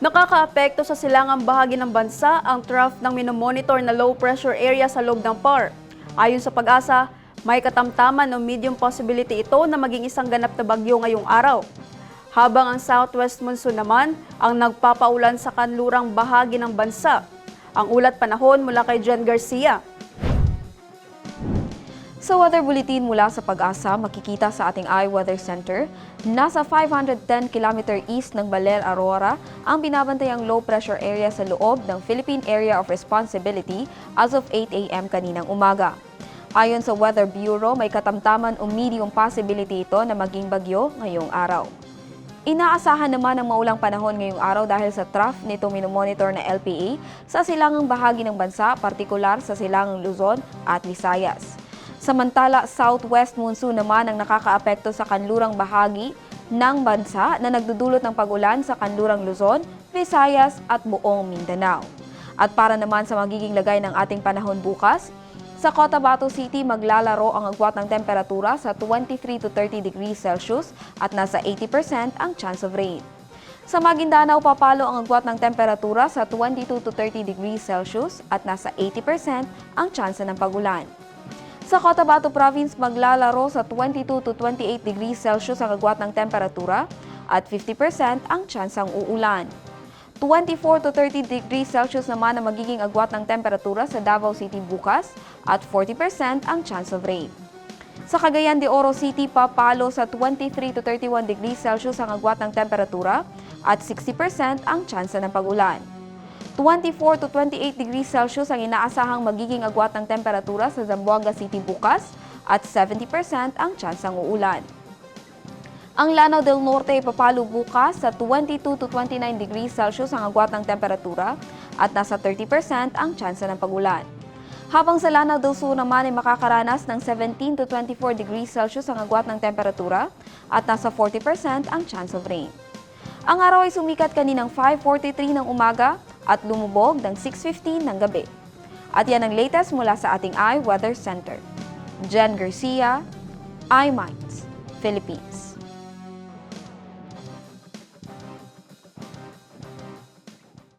Nakakaapekto sa silangang bahagi ng bansa ang trough ng minomonitor na low pressure area sa loob ng PAR. Ayon sa pag-asa, may katamtaman o medium possibility ito na maging isang ganap na bagyo ngayong araw. Habang ang southwest monsoon naman ang nagpapaulan sa kanlurang bahagi ng bansa. Ang ulat panahon mula kay Jen Garcia. Sa weather bulletin mula sa pag-asa, makikita sa ating iWeather Center, nasa 510 km east ng Baler, Aurora ang binabantayang low pressure area sa loob ng Philippine Area of Responsibility as of 8 a.m. kaninang umaga. Ayon sa Weather Bureau, may katamtaman o medium possibility ito na maging bagyo ngayong araw. Inaasahan naman ang maulang panahon ngayong araw dahil sa trough nito minomonitor na LPA sa silangang bahagi ng bansa, partikular sa silangang Luzon at Visayas. Samantala, southwest monsoon naman ang nakakaapekto sa kanlurang bahagi ng bansa na nagdudulot ng pagulan sa kanlurang Luzon, Visayas at buong Mindanao. At para naman sa magiging lagay ng ating panahon bukas, sa Cotabato City maglalaro ang agwat ng temperatura sa 23 to 30 degrees Celsius at nasa 80% ang chance of rain. Sa Maguindanao, papalo ang agwat ng temperatura sa 22 to 30 degrees Celsius at nasa 80% ang chance ng pagulan. Sa Cotabato Province, maglalaro sa 22 to 28 degrees Celsius ang agwat ng temperatura at 50% ang tsansang uulan. 24 to 30 degrees Celsius naman ang magiging agwat ng temperatura sa Davao City bukas at 40% ang chance of rain. Sa Cagayan de Oro City, papalo sa 23 to 31 degrees Celsius ang agwat ng temperatura at 60% ang tsansa ng pagulan. 24 to 28 degrees Celsius ang inaasahang magiging agwat ng temperatura sa Zamboanga City bukas at 70% ang tsansang uulan. Ang Lanao del Norte ay papalo bukas sa 22 to 29 degrees Celsius ang agwat ng temperatura at nasa 30% ang tsansa ng pagulan. Habang sa Lanao del Sur naman ay makakaranas ng 17 to 24 degrees Celsius ang agwat ng temperatura at nasa 40% ang chance of rain. Ang araw ay sumikat kaninang 5.43 ng umaga at lumubog ng 6.15 ng gabi. At yan ang latest mula sa ating iWeather Center. Jen Garcia, iMinds, Philippines.